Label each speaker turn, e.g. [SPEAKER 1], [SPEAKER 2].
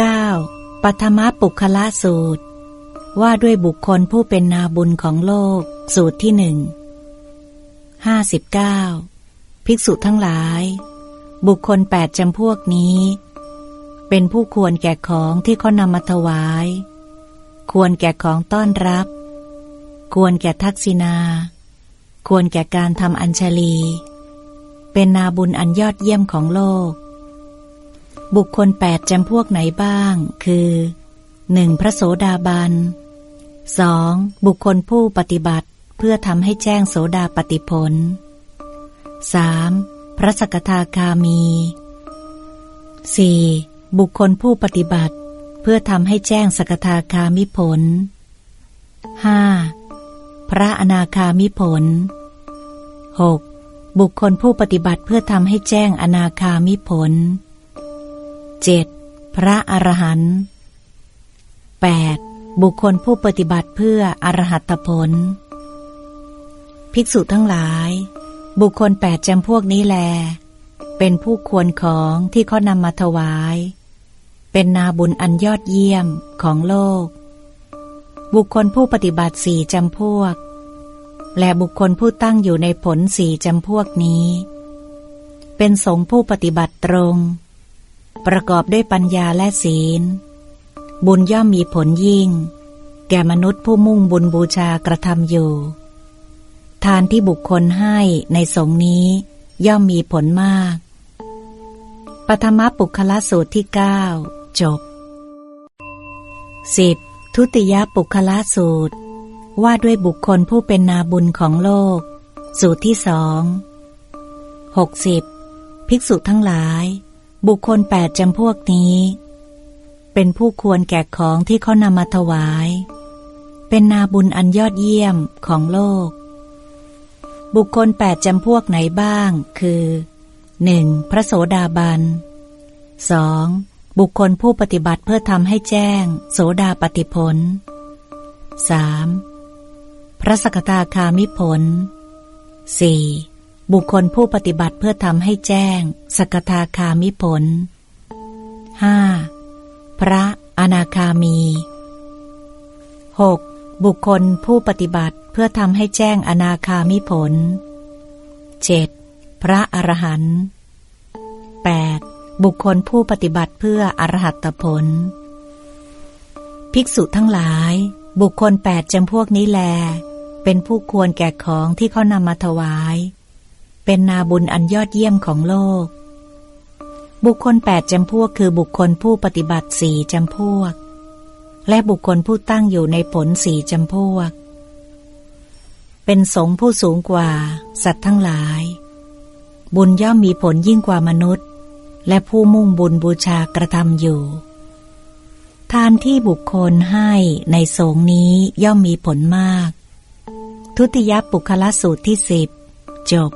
[SPEAKER 1] 9. ปัทมปุคละสูตร ว่าด้วยบุคคลผู้เป็นนาบุญของโลก สูตรที่หนึ่งห้าสิบเก้าภิกษุทั้งหลาย บุคคลแปดจำพวกนี้ เป็นผู้ควรแก่ของที่เขานำมาถวาย ควรแก่ของต้อนรับ ควรแก่ทักษินาควรแก่การทำอัญชลี เป็นนาบุญอันยอดเยี่ยมของโลก บุคคลแปดจำพวกไหนบ้าง คือ 1. พระโสดาบัน 2. บุคคลผู้ปฏิบัติเพื่อทำให้แจ้งโสดาปฏิผล 3. พระสกทาคามี 4. บุคคลผู้ปฏิบัติเพื่อทำให้แจ้งสกทาคามิผล 5. พระอนาคามิผล 6. บุคคลผู้ปฏิบัติเพื่อทำให้แจ้งอนาคามิผล 7. พระอรหันต์ 8. บุคคลผู้ปฏิบัติเพื่ออรหัตผล ภิกษุทั้งหลาย บุคคลแปดจำพวกนี้แล เป็นผู้ควรของที่เขานำมาถวาย เป็นนาบุญอันยอดเยี่ยมของโลก บุคคลผู้ปฏิบัติสี่จำพวก และบุคคลผู้ตั้งอยู่ในผลสี่จำพวกนี้ เป็นสงผู้ปฏิบัติตรง ประกอบด้วยปัญญาและศีล บุญย่อมมีผลยิ่ง แก่มนุษย์ผู้มุ่งบุญบูชากระทำอยู่ ทานที่บุคคลให้ในสงนี้ย่อมมีผลมาก ปฐมปุคละสูตรที่เก้าจบ 10. ทุติยปุคละสูตร ว่าด้วยบุคคลผู้เป็นนาบุญของโลก สูตรที่สองหกสิบภิกษุทั้งหลาย บุคคลแปดจำพวกนี้ เป็นผู้ควรแก่ของที่เขานำมาถวาย เป็นนาบุญอันยอดเยี่ยมของโลก บุคคลแปดจำพวกไหนบ้าง คือ 1. พระโสดาบัน 2. บุคคลผู้ปฏิบัติเพื่อทำให้แจ้ง โสดาปฏิผล 3. พระสกทาคามิผล 4. บุคคลผู้ปฏิบัติเพื่อทำให้แจ้ง สกทาคามิผล 5. พระอนาคามี 6. บุคคลผู้ปฏิบัติเพื่อทำให้แจ้งอนาคามิผล 7. พระอรหันต์ 8. บุคคลผู้ปฏิบัติเพื่ออรหัตผล ภิกษุทั้งหลาย บุคคลแปดจำพวกนี้แล เป็นผู้ควรแก่ของที่เขานำมาถวาย เป็นนาบุญอันยอดเยี่ยมของโลก บุคคลแปดจำพวกคือบุคคลผู้ปฏิบัติสี่จำพวก และบุคคลผู้ตั้งอยู่ในผลสี่จำพวก เป็นสงฆ์ผู้สูงกว่า สัตว์ทั้งหลาย บุญย่อมมีผลยิ่งกว่ามนุษย์ และผู้มุ่งบุญบูชากระทำอยู่ ทานที่บุคคลให้ในสงฆ์นี้ย่อมมีผลมาก ทุติยปุคละสูตรที่สิบจบ